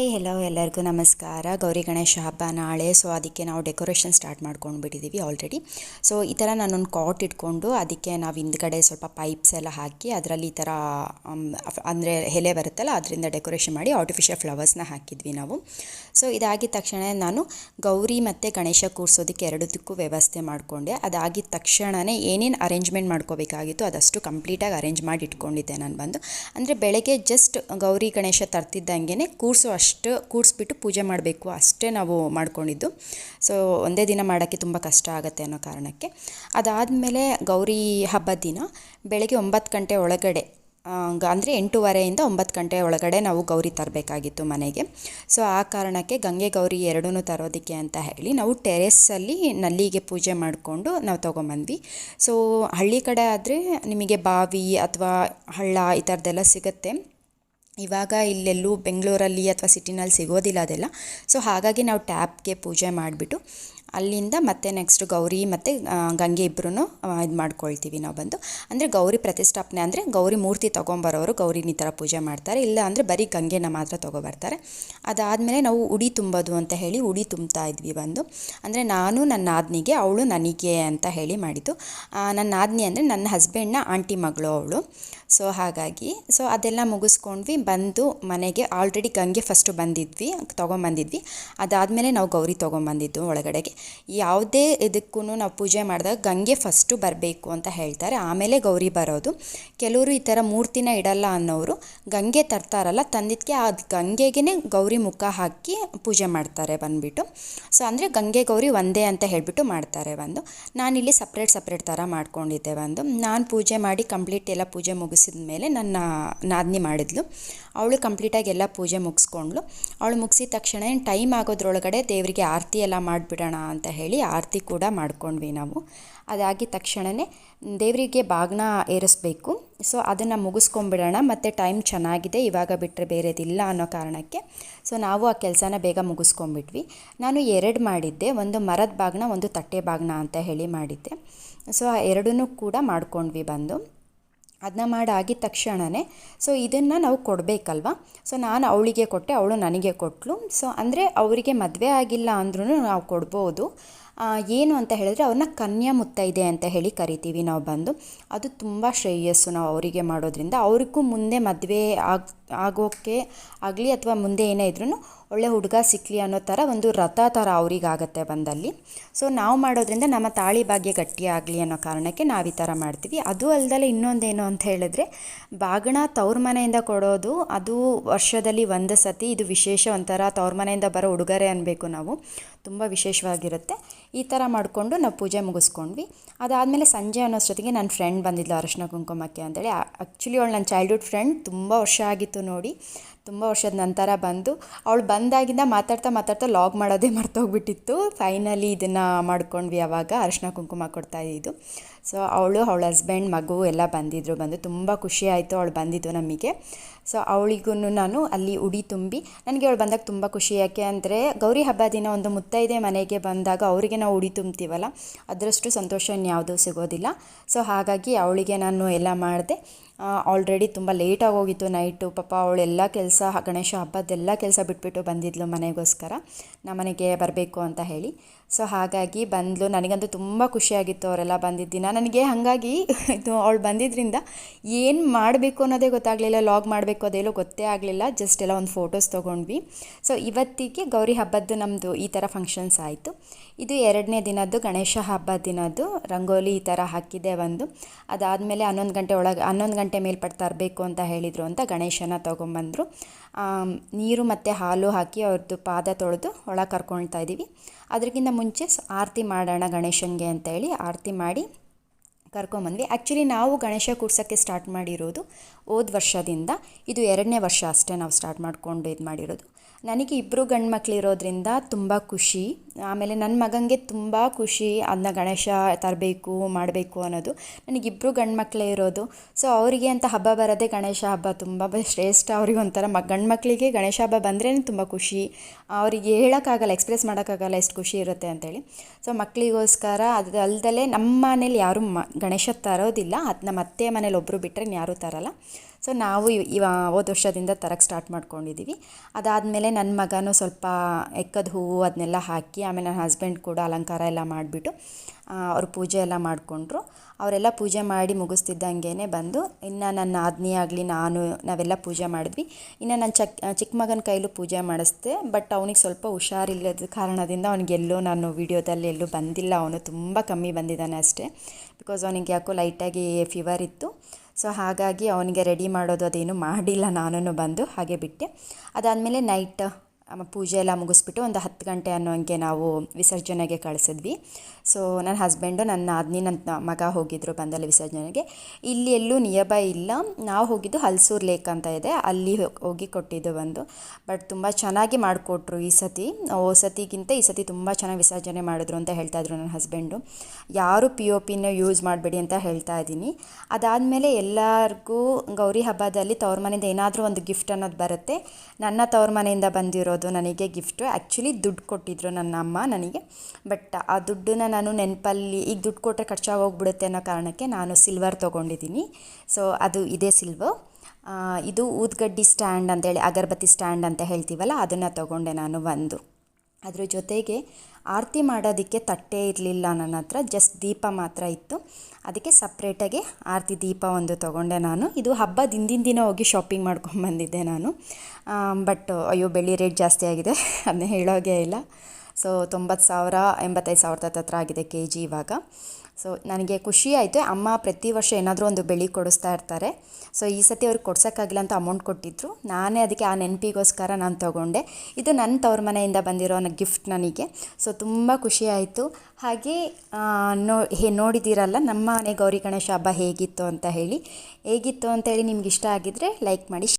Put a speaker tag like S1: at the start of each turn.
S1: Hi hello ಎಲ್ಲರಿಗೂ ನಮಸ್ಕಾರ. ಗೌರಿ ಗಣೇಶ ಹಬ್ಬ ನಾಳೆ. ಸೊ ಅದಕ್ಕೆ ನಾವು ಡೆಕೋರೇಷನ್ ಸ್ಟಾರ್ಟ್ ಮಾಡ್ಕೊಂಡು ಬಿಟ್ಟಿದ್ದೀವಿ ಆಲ್ರೆಡಿ ಸೊ ಈ ಥರ ನಾನೊಂದು ಕಾಟ್ ಇಟ್ಕೊಂಡು ಅದಕ್ಕೆ ನಾವು ಹಿಂದ್ಗಡೆ ಸ್ವಲ್ಪ ಪೈಪ್ಸ್ ಎಲ್ಲ ಹಾಕಿ ಅದರಲ್ಲಿ ಈ ಥರ ಅಂದರೆ ಎಲೆ ಬರುತ್ತಲ್ಲ ಅದರಿಂದ ಡೆಕೋರೇಷನ್ ಮಾಡಿ ಆರ್ಟಿಫಿಷಿಯಲ್ ಫ್ಲವರ್ಸ್ನ ಹಾಕಿದ್ವಿ ನಾವು. ಸೊ ಇದಾಗಿದ ತಕ್ಷಣ ನಾನು ಗೌರಿ ಮತ್ತು ಗಣೇಶ ಕೂರಿಸೋದಕ್ಕೆ ಎರಡದಕ್ಕೂ ವ್ಯವಸ್ಥೆ ಮಾಡಿಕೊಂಡೆ. ಅದಾಗಿದ ತಕ್ಷಣವೇ ಏನೇನು ಅರೇಂಜ್ಮೆಂಟ್ ಮಾಡ್ಕೋಬೇಕಾಗಿತ್ತು ಅದಷ್ಟು ಕಂಪ್ಲೀಟಾಗಿ ಅರೇಂಜ್ ಮಾಡಿ ಇಟ್ಕೊಂಡಿದ್ದೆ ನಾನು ಬಂದು. ಅಂದರೆ ಬೆಳಗ್ಗೆ ಜಸ್ಟ್ ಗೌರಿ ಗಣೇಶ ತರ್ತಿದ್ದಂಗೆ ಕೂರಿಸೋ ಕೂರಿಸ್ಬಿಟ್ಟು ಪೂಜೆ ಮಾಡಬೇಕು ಅಷ್ಟೇ ನಾವು ಮಾಡ್ಕೊಂಡಿದ್ದು. ಸೊ ಒಂದೇ ದಿನ ಮಾಡೋಕ್ಕೆ ತುಂಬ ಕಷ್ಟ ಆಗುತ್ತೆ ಅನ್ನೋ ಕಾರಣಕ್ಕೆ. ಅದಾದಮೇಲೆ ಗೌರಿ ಹಬ್ಬದ ದಿನ ಬೆಳಗ್ಗೆ ಒಂಬತ್ತು ಗಂಟೆ ಒಳಗಡೆ ಅಂದರೆ ಎಂಟೂವರೆಯಿಂದ ಒಂಬತ್ತು ಗಂಟೆ ಒಳಗಡೆ ನಾವು ಗೌರಿ ತರಬೇಕಾಗಿತ್ತು ಮನೆಗೆ. ಸೊ ಆ ಕಾರಣಕ್ಕೆ ಗಂಗೆ ಗೌರಿ ಎರಡೂ ತರೋದಕ್ಕೆ ಅಂತ ಹೇಳಿ ನಾವು ಟೆರೆಸ್ಸಲ್ಲಿ ನಲ್ಲಿಗೆ ಪೂಜೆ ಮಾಡಿಕೊಂಡು ನಾವು ತೊಗೊಂಬಂದ್ವಿ. ಸೊ ಹಳ್ಳಿ ಕಡೆ ಆದರೆ ನಿಮಗೆ ಬಾವಿ ಅಥವಾ ಹಳ್ಳ ಈ ಥರದ್ದೆಲ್ಲ ಸಿಗುತ್ತೆ. ಇವಾಗ ಇಲ್ಲೆಲ್ಲೂ ಬೆಂಗಳೂರಲ್ಲಿ ಅಥವಾ ಸಿಟಿನಲ್ಲಿ ಸಿಗೋದಿಲ್ಲ ಅದೆಲ್ಲ. ಸೊ ಹಾಗಾಗಿ ನಾವು ಟ್ಯಾಪ್ಗೆ ಪೂಜೆ ಮಾಡಿಬಿಟ್ಟು ಅಲ್ಲಿಂದ ಮತ್ತೆ ನೆಕ್ಸ್ಟ್ ಗೌರಿ ಮತ್ತು ಗಂಗೆ ಇಬ್ಬರೂ ಇದು ಮಾಡ್ಕೊಳ್ತೀವಿ ನಾವು ಬಂದು. ಅಂದರೆ ಗೌರಿ ಪ್ರತಿಷ್ಠಾಪನೆ ಅಂದರೆ ಗೌರಿ ಮೂರ್ತಿ ತೊಗೊಂಬರೋರು ಗೌರಿನ ಈ ಥರ ಪೂಜೆ ಮಾಡ್ತಾರೆ. ಇಲ್ಲ ಅಂದರೆ ಬರೀ ಗಂಗೆನ ಮಾತ್ರ ತೊಗೊಬರ್ತಾರೆ. ಅದಾದಮೇಲೆ ನಾವು ಉಡಿ ತುಂಬೋದು ಅಂತ ಹೇಳಿ ಉಡಿ ತುಂಬ್ತಾ ಇದ್ವಿ ಬಂದು. ಅಂದರೆ ನಾನು ನನ್ನ ನಾದ್ನಿಗೆ, ಅವಳು ನನಗೆ ಅಂತ ಹೇಳಿ ಮಾಡಿದ್ದು. ನನ್ನ ನಾದಿನಿ ಅಂದರೆ ನನ್ನ ಹಸ್ಬೆಂಡ್ನ ಆಂಟಿ ಮಗಳು ಅವಳು. ಸೊ ಹಾಗಾಗಿ ಸೊ ಅದೆಲ್ಲ ಮುಗಿಸ್ಕೊಂಡ್ವಿ. ಬಂದು ಮನೆಗೆ ಆಲ್ರೆಡಿ ಗಂಗೆ ಫಸ್ಟು ಬಂದಿದ್ವಿ, ತೊಗೊಂಬಂದಿದ್ವಿ. ಅದಾದಮೇಲೆ ನಾವು ಗೌರಿ ತೊಗೊಂಬಂದಿದ್ದು ಒಳಗಡೆಗೆ. ಯಾವುದೇ ಇದಕ್ಕೂ ನಾವು ಪೂಜೆ ಮಾಡಿದಾಗ ಗಂಗೆ ಫಸ್ಟು ಬರಬೇಕು ಅಂತ ಹೇಳ್ತಾರೆ. ಆಮೇಲೆ ಗೌರಿ ಬರೋದು. ಕೆಲವರು ಈ ಥರ ಮೂರ್ತಿನ ಇಡಲ್ಲ ಅನ್ನೋರು ಗಂಗೆ ತರ್ತಾರಲ್ಲ ತಂದಿದ್ದಕ್ಕೆ ಆ ಗಂಗೆಗೇ ಗೌರಿ ಮುಖ ಹಾಕಿ ಪೂಜೆ ಮಾಡ್ತಾರೆ ಬಂದುಬಿಟ್ಟು. ಸೊ, ಅಂದರೆ ಗಂಗೆ ಗೌರಿ ಒಂದೇ ಅಂತ ಹೇಳಿಬಿಟ್ಟು ಮಾಡ್ತಾರೆ ಒಂದು ನಾನಿಲ್ಲಿ ಸಪ್ರೇಟ್ ಸಪ್ರೇಟ್ ಥರ ಮಾಡ್ಕೊಂಡಿದ್ದೆ ಒಂದು ನಾನು ಪೂಜೆ ಮಾಡಿ ಕಂಪ್ಲೀಟ್ ಎಲ್ಲ ಪೂಜೆ ಮುಗಿಸಿದ ಮೇಲೆ ನನ್ನ ನಾದಿನಿ ಮಾಡಿದ್ಲು. ಅವಳು ಕಂಪ್ಲೀಟಾಗಿ ಎಲ್ಲ ಪೂಜೆ ಮುಗಿಸ್ಕೊಂಡ್ಳು. ಅವಳು ಮುಗಿಸಿದ ತಕ್ಷಣ ಟೈಮ್ ಆಗೋದ್ರೊಳಗಡೆ ದೇವರಿಗೆ ಆರತಿ ಎಲ್ಲ ಮಾಡಿಬಿಡೋಣ ಅಂತ ಹೇಳಿ ಆರತಿ ಕೂಡ ಮಾಡ್ಕೊಂಡ್ವಿ ನಾವು. ಅದಾಗಿದ ತಕ್ಷಣವೇ ದೇವರಿಗೆ ಬಾಗ್ನ ಏರಿಸ್ಬೇಕು. ಸೊ ಅದನ್ನು ಮುಗಿಸ್ಕೊಂಬಿಡೋಣ. ಮತ್ತು ಟೈಮ್ ಚೆನ್ನಾಗಿದೆ, ಇವಾಗ ಬಿಟ್ಟರೆ ಬೇರೆದಿಲ್ಲ ಅನ್ನೋ ಕಾರಣಕ್ಕೆ. ಸೊ ನಾವು ಆ ಕೆಲಸನ ಬೇಗ ಮುಗಿಸ್ಕೊಂಬಿಟ್ವಿ ನಾನು ಎರಡು ಮಾಡಿದ್ದೆ. ಒಂದು ಮರದ ಬಾಗ್ನ ಒಂದು ತಟ್ಟೆ ಬಾಗ್ನ ಅಂತ ಹೇಳಿ ಮಾಡಿದ್ದೆ. ಸೊ ಆ ಎರಡನ್ನೂ ಕೂಡ ಮಾಡ್ಕೊಂಡ್ವಿ ಬಂದು. ಅದನ್ನ ಮಾಡಿ ಆಗಿದ ತಕ್ಷಣವೇ ಸೊ ಇದನ್ನು ನಾವು ಕೊಡಬೇಕಲ್ವ? ಸೊ ನಾನು ಅವಳಿಗೆ ಕೊಟ್ಟೆ, ಅವಳು ನನಗೆ ಕೊಟ್ಟಳು ಸೊ ಅಂದರೆ ಅವರಿಗೆ ಮದುವೆ ಆಗಿಲ್ಲ ಅಂದ್ರೂ ನಾವು ಕೊಡ್ಬೋದು. ಏನು ಅಂತ ಹೇಳಿದ್ರೆ ಅವ್ರನ್ನ ಕನ್ಯಾ ಮುತ್ತೈದೆ ಅಂತ ಹೇಳಿ ಕರಿತೀವಿ ನಾವು ಬಂದು. ಅದು ತುಂಬ ಶ್ರೇಯಸ್ಸು ನಾವು ಅವರಿಗೆ ಮಾಡೋದ್ರಿಂದ. ಅವ್ರಿಗೂ ಮುಂದೆ ಮದುವೆ ಆಗ ಆಗೋಕ್ಕೆ ಆಗಲಿ ಅಥವಾ ಮುಂದೆ ಏನೇ ಇದ್ರೂ ಒಳ್ಳೆ ಹುಡುಗ ಸಿಕ್ಕಲಿ ಅನ್ನೋ ಥರ ಒಂದು ರಥ ಥರ ಅವರಿಗಾಗತ್ತೆ ಬಂದಲ್ಲಿ. ಸೊ ನಾವು ಮಾಡೋದ್ರಿಂದ ನಮ್ಮ ತಾಳಿ ಭಾಗ್ಯ ಗಟ್ಟಿಯಾಗಲಿ ಅನ್ನೋ ಕಾರಣಕ್ಕೆ ನಾವು ಈ ಥರ ಮಾಡ್ತೀವಿ. ಅದು ಅಲ್ಲದೆ ಇನ್ನೊಂದೇನು ಅಂತ ಹೇಳಿದ್ರೆ ಬಾಗಣ ತವ್ರ ಮನೆಯಿಂದ ಕೊಡೋದು ಅದು ವರ್ಷದಲ್ಲಿ ಒಂದು ಸತಿ ಇದು ವಿಶೇಷ ಒಂಥರ ತವ್ರ ಮನೆಯಿಂದ ಬರೋ ಉಡುಗೊರೆ ಅನ್ನಬೇಕು ನಾವು. ತುಂಬ ವಿಶೇಷವಾಗಿರುತ್ತೆ. ಈ ಥರ ಮಾಡಿಕೊಂಡು ನಾವು ಪೂಜೆ ಮುಗಿಸ್ಕೊಂಡ್ವಿ. ಅದಾದಮೇಲೆ ಸಂಜೆ ಅನ್ನೋಷ್ಟೊತ್ತಿಗೆ ನನ್ನ ಫ್ರೆಂಡ್ ಬಂದಿದ್ಲು ಅರಶಿನ ಕುಂಕುಮಕ್ಕೆ ಅಂತೇಳಿ. ಆ್ಯಕ್ಚುಲಿ ಅವಳು ನನ್ನ ಚೈಲ್ಡ್ಹುಡ್ ಫ್ರೆಂಡ್ ತುಂಬ ವರ್ಷ ಆಗಿತ್ತು ನೋಡಿ. ತುಂಬ ವರ್ಷದ ನಂತರ ಬಂದು, ಅವಳು ಬಂದಾಗಿಂದ ಮಾತಾಡ್ತಾ ಮಾತಾಡ್ತಾ ಲಾಗ್ ಮಾಡೋದೇ ಮರ್ತೋಗ್ಬಿಟ್ಟಿತ್ತು. ಫೈನಲಿ ಇದನ್ನು ಮಾಡ್ಕೊಂಡ್ವಿ ಅವಾಗ, ಅರಶಿನ ಕುಂಕುಮ ಕೊಡ್ತಾ ಇದ್ದು. ಸೊ ಅವಳು ಅವಳ ಹಸ್ಬೆಂಡ್ ಮಗು ಎಲ್ಲ ಬಂದಿದ್ದರು ಬಂದು ತುಂಬ ಖುಷಿ ಆಯಿತು ಅವಳು ಬಂದಿದ್ದು ನಮಗೆ. ಸೊ ಅವಳಿಗೂ ನಾನು ಅಲ್ಲಿ ಉಡಿ ತುಂಬಿ, ನನಗೆ ಅವಳು ಬಂದಾಗ ತುಂಬ ಖುಷಿ. ಯಾಕೆ ಅಂದರೆ, ಗೌರಿ ಹಬ್ಬ ದಿನ ಒಂದು ಮುತ್ತೈದೆ ಮನೆಗೆ ಬಂದಾಗ ಅವರಿಗೆ ನಾವು ಉಡಿ ತುಂಬ್ತೀವಲ್ಲ, ಅದರಷ್ಟು ಸಂತೋಷ ಇನ್ಯಾವುದೂ ಸಿಗೋದಿಲ್ಲ. ಸೊ ಹಾಗಾಗಿ ಅವಳಿಗೆ ನಾನು ಎಲ್ಲ ಮಾಡಿದೆ. ಆಲ್ರೆಡಿ ತುಂಬ ಲೇಟಾಗಿ ಹೋಗಿತ್ತು ನೈಟು ಪಾಪ ಅವಳೆಲ್ಲ ಕೆಲಸ, ಗಣೇಶ ಹಬ್ಬದ್ದೆಲ್ಲ ಕೆಲಸ ಬಿಟ್ಬಿಟ್ಟು ಬಂದಿದ್ಲು ಮನೆಗೋಸ್ಕರ. ನಮ್ಮನೆಗೆ ಬರಬೇಕು ಅಂತ ಹೇಳಿ. ಸೊ ಹಾಗಾಗಿ ಬಂದಳು ನನಗಂತೂ ತುಂಬ ಖುಷಿಯಾಗಿತ್ತು ಅವರೆಲ್ಲ ಬಂದಿದ್ದ ದಿನ. ನನಗೆ ಹಾಗಾಗಿ ಇದು ಅವಳು ಬಂದಿದ್ದರಿಂದ ಏನು ಮಾಡಬೇಕು ಅನ್ನೋದೇ ಗೊತ್ತಾಗಲಿಲ್ಲ, ಲಾಗ್ ಮಾಡಬೇಕು ಅದೇಲೋ ಗೊತ್ತೇ ಆಗಲಿಲ್ಲ. ಜಸ್ಟ್ ಎಲ್ಲ ಒಂದು ಫೋಟೋಸ್ ತೊಗೊಂಡ್ವಿ. ಸೊ ಇವತ್ತಿಗೆ ಗೌರಿ ಹಬ್ಬದ್ದು ನಮ್ಮದು ಈ ಥರ ಫಂಕ್ಷನ್ಸ್ ಆಯಿತು. ಇದು ಎರಡನೇ ದಿನದ್ದು ಗಣೇಶ ಹಬ್ಬದ ದಿನದ್ದು. ರಂಗೋಲಿ ಈ ಥರ ಹಾಕಿದೆ ಒಂದು. ಅದಾದಮೇಲೆ ಹನ್ನೊಂದು ಗಂಟೆ ಒಳಗೆ, ಹನ್ನೊಂದು ಗಂಟೆ ಮೇಲ್ಪಟ್ಟು ತರಬೇಕು ಅಂತ ಹೇಳಿದರು ಅಂತ ಗಣೇಶನ ತೊಗೊಂಬಂದರು. ನೀರು ಮತ್ತು ಹಾಲು ಹಾಕಿ ಅವ್ರದ್ದು ಪಾದ ತೊಳೆದು ಒಳಗೆ ಕರ್ಕೊಳ್ತಾ ಇದ್ದೀವಿ ಅದಕ್ಕಿಂತ ಮುಂಚೆ ಆರತಿ ಮಾಡೋಣ ಗಣೇಶನಿಗೆ ಅಂತೇಳಿ ಆರತಿ ಮಾಡಿ ಕರ್ಕೊಂಬಂದ್ವಿ ಆ್ಯಕ್ಚುಲಿ ನಾವು ಗಣೇಶ ಕೂಡ್ಸೋಕ್ಕೆ ಸ್ಟಾರ್ಟ್ ಮಾಡಿರೋದು ಹೋದ ವರ್ಷದಿಂದ. ಇದು ಎರಡನೇ ವರ್ಷ ಅಷ್ಟೇ ನಾವು ಸ್ಟಾರ್ಟ್ ಮಾಡಿಕೊಂಡು ಇದು ಮಾಡಿರೋದು. ನನಗೆ ಇಬ್ಬರು ಗಂಡು ಮಕ್ಕಳಿರೋದ್ರಿಂದ ತುಂಬ ಖುಷಿ. ಆಮೇಲೆ ನನ್ನ ಮಗನಿಗೆ ತುಂಬ ಖುಷಿ ಅದನ್ನ ಗಣೇಶ ತರಬೇಕು, ಮಾಡಬೇಕು ಅನ್ನೋದು. ನನಗಿಬ್ಬರು ಗಂಡು ಮಕ್ಕಳೇ ಇರೋದು. ಸೊ ಅವರಿಗೆ ಅಂತ ಹಬ್ಬ ಬರೋದೇ ಗಣೇಶ ಹಬ್ಬ ತುಂಬ ಶ್ರೇಷ್ಠ. ಅವ್ರಿಗೆ ಒಂಥರ ಮ ಗಂಡು ಮಕ್ಕಳಿಗೆ ಗಣೇಶ ಹಬ್ಬ ಬಂದ್ರೇ ತುಂಬ ಖುಷಿ. ಅವರಿಗೆ ಹೇಳೋಕ್ಕಾಗಲ್ಲ ಎಕ್ಸ್ಪ್ರೆಸ್ ಮಾಡೋಕ್ಕಾಗಲ್ಲ ಎಷ್ಟು ಖುಷಿ ಇರುತ್ತೆ ಅಂತೇಳಿ. ಸೊ ಮಕ್ಕಳಿಗೋಸ್ಕರ ಅದು, ಅಲ್ದಲೇ ನಮ್ಮ ಮನೇಲಿ ಯಾರೂ ಮ, ಗಣೇಶ ತರೋದಿಲ್ಲ. ಅದು ನಮ್ಮ ಅತ್ತೆ ಮನೇಲಿ ಒಬ್ಬರು ಬಿಟ್ಟರೆ ಯಾರೂ ತರಲ್ಲ. ಸೊ ನಾವು ಇವ್- ಹೋದ ವರ್ಷದಿಂದ ತರಕ್ಕೆ ಸ್ಟಾರ್ಟ್ ಮಾಡ್ಕೊಂಡಿದ್ದೀವಿ ಅದಾದಮೇಲೆ ನನ್ನ ಮಗನೂ ಸ್ವಲ್ಪ ಎಕ್ಕದ ಹೂವು ಅದನ್ನೆಲ್ಲ ಹಾಕಿ, ಆಮೇಲೆ ನನ್ನ ಹಸ್ಬೆಂಡ್ ಕೂಡ ಅಲಂಕಾರ ಎಲ್ಲ ಮಾಡಿಬಿಟ್ಟು ಅವರು ಪೂಜೆ ಎಲ್ಲ ಮಾಡಿಕೊಂಡ್ರು. ಅವರೆಲ್ಲ ಪೂಜೆ ಮಾಡಿ ಮುಗಿಸ್ತಿದ್ದಂಗೆ ಬಂದು, ಇನ್ನು ನನ್ನ ಆಜ್ಞೆ ಆಗಲಿ ನಾನು ನಾವೆಲ್ಲ ಪೂಜೆ ಮಾಡಿದ್ವಿ. ಇನ್ನು ನನ್ನ ಚಕ್ ಚಿಕ್ಕ ಮಗನ ಕೈಲೂ ಪೂಜೆ ಮಾಡಿಸ್ದೆ ಬಟ್ ಅವನಿಗೆ ಸ್ವಲ್ಪ ಹುಷಾರಿಲ್ಲದ ಕಾರಣದಿಂದ ಅವನಿಗೆಲ್ಲೂ ನಾನು ವಿಡಿಯೋದಲ್ಲಿ ಎಲ್ಲೂ ಬಂದಿಲ್ಲ. ಅವನು ತುಂಬ ಕಮ್ಮಿ ಬಂದಿದ್ದಾನೆ ಅಷ್ಟೇ. ಬಿಕಾಸ್ ಅವನಿಗೆ ಯಾಕೋ ಲೈಟಾಗಿ ಫೀವರ್ ಇತ್ತು. ಸೊ ಹಾಗಾಗಿ ಅವನಿಗೆ ರೆಡಿ ಮಾಡೋದು ಅದೇನು ಮಾಡಿಲ್ಲ ನಾನು ಬಂದು ಹಾಗೆ ಬಿಟ್ಟೆ. ಅದಾದಮೇಲೆ ನೈಟ್ ಪೂಜೆ ಎಲ್ಲ ಮುಗಿಸ್ಬಿಟ್ಟು ಒಂದು ಹತ್ತು ಗಂಟೆ ಅನ್ನೋಂಗೆ ನಾವು ವಿಸರ್ಜನೆಗೆ ಕಳಿಸಿದ್ವಿ. ಸೊ ನನ್ನ ಹಸ್ಬೆಂಡು ನನ್ನ ಅದ್ನಿ ನನ್ನ ಮಗ ಹೋಗಿದ್ದರು ಬಂದಲ್ಲಿ ವಿಸರ್ಜನೆಗೆ. ಇಲ್ಲಿ ಎಲ್ಲೂ ನಿಯರ್ಬೈ ಇಲ್ಲ. ನಾವು ಹೋಗಿದ್ದು ಹಲ್ಸೂರು ಲೇಕ್ ಅಂತ ಇದೆ. ಅಲ್ಲಿ ಹೋಗಿ ಕೊಟ್ಟಿದ್ದು ಬಂದು ಬಟ್ ತುಂಬ ಚೆನ್ನಾಗಿ ಮಾಡಿಕೊಟ್ರು ಈ ಸತಿ. ಓ, ಸತಿಗಿಂತ ಈ ಸತಿ ತುಂಬ ಚೆನ್ನಾಗಿ ವಿಸರ್ಜನೆ ಮಾಡಿದ್ರು ಅಂತ ಹೇಳ್ತಾ ಇದ್ರು ನನ್ನ ಹಸ್ಬೆಂಡು ಯಾರು ಪಿ ಒ ಪಿನ ಯೂಸ್ ಮಾಡಬೇಡಿ ಅಂತ ಹೇಳ್ತಾ ಇದ್ದೀನಿ. ಅದಾದಮೇಲೆ ಎಲ್ಲರಿಗೂ ಗೌರಿ ಹಬ್ಬದಲ್ಲಿ ತವ್ರ ಮನೆಯಿಂದ ಏನಾದರೂ ಒಂದು ಗಿಫ್ಟ್ ಅನ್ನೋದು ಬರುತ್ತೆ. ನನ್ನ ತವ್ರ ಮನೆಯಿಂದ ಬಂದಿರೋದು ನನಗೆ ಗಿಫ್ಟು. ಆ್ಯಕ್ಚುಲಿ ದುಡ್ಡು ಕೊಟ್ಟಿದ್ರು ನನ್ನ ಅಮ್ಮ ನನಗೆ. ಬಟ್ ಆ ದುಡ್ಡನ್ನ ನಾನು ನೆನಪಲ್ಲಿ ಈಗ ದುಡ್ಡು ಕೊಟ್ಟರೆ ಖರ್ಚಾಗಿ ಹೋಗ್ಬಿಡುತ್ತೆ ಅನ್ನೋ ಕಾರಣಕ್ಕೆ ನಾನು ಸಿಲ್ವರ್ ತೊಗೊಂಡಿದ್ದೀನಿ. ಸೊ ಅದು ಇದೇ ಸಿಲ್ವರ್ ಇದು ಊದ್ಗಡ್ಡಿ ಸ್ಟ್ಯಾಂಡ್ ಅಂತೇಳಿ, ಅಗರಬತ್ತಿ ಸ್ಟ್ಯಾಂಡ್ ಅಂತ ಹೇಳ್ತೀವಲ್ಲ, ಅದನ್ನು ತೊಗೊಂಡೆ ನಾನು ಒಂದು. ಅದ್ರ ಜೊತೆಗೆ ಆರತಿ ಮಾಡೋದಕ್ಕೆ ತಟ್ಟೆ ಇರಲಿಲ್ಲ ನನ್ನ ಹತ್ರ ಜಸ್ಟ್ ದೀಪ ಮಾತ್ರ ಇತ್ತು. ಅದಕ್ಕೆ ಸಪ್ರೇಟಾಗಿ ಆರತಿ ದೀಪ ಒಂದು ತೊಗೊಂಡೆ ನಾನು. ಇದು ಹಬ್ಬದ ಹಿಂದಿನ ದಿನ ಹೋಗಿ ಶಾಪಿಂಗ್ ಮಾಡ್ಕೊಂಡ್ಬಂದಿದ್ದೆ ನಾನು. ಬಟ್ ಅಯ್ಯೋ, ಬೆಳ್ಳಿ ರೇಟ್ ಜಾಸ್ತಿ ಆಗಿದೆ ಅದನ್ನ ಹೇಳೋಗೆ ಇಲ್ಲ. ಸೊ ತೊಂಬತ್ತು ಸಾವಿರ, ಎಂಬತ್ತೈದು ಸಾವಿರದ ಹತ್ರ ಆಗಿದೆ ಕೆ ಜಿ ಇವಾಗ. ಸೊ ನನಗೆ ಖುಷಿ ಆಯಿತು, ಅಮ್ಮ ಪ್ರತಿ ವರ್ಷ ಏನಾದರೂ ಒಂದು ಬೆಳೆ ಕೊಡಿಸ್ತಾ ಇರ್ತಾರೆ. ಸೊ ಈ ಸತಿ ಅವ್ರಿಗೆ ಕೊಡ್ಸೋಕ್ಕಾಗಿಲ್ಲ ಅಂತ ಅಮೌಂಟ್ ಕೊಟ್ಟಿದ್ರು. ನಾನೇ ಅದಕ್ಕೆ ಆ ನೆನಪಿಗೋಸ್ಕರ ನಾನು ತೊಗೊಂಡೆ. ಇದು ನನ್ನ ತವ್ರ ಮನೆಯಿಂದ ಬಂದಿರೋ ಗಿಫ್ಟ್ ನನಗೆ. ಸೊ ತುಂಬ ಖುಷಿ ಆಯಿತು. ಹಾಗೆ ನೋ, ಹೇ, ನೋಡಿದ್ದೀರಲ್ಲ, ನಮ್ಮ ಮನೆ ಗೌರಿ ಗಣೇಶ ಹಬ್ಬ ಹೇಗಿತ್ತು ಅಂತ ಹೇಳಿ. ಹೇಗಿತ್ತು ಅಂತೇಳಿ ನಿಮ್ಗೆ ಇಷ್ಟ ಆಗಿದ್ದರೆ ಲೈಕ್ ಮಾಡಿ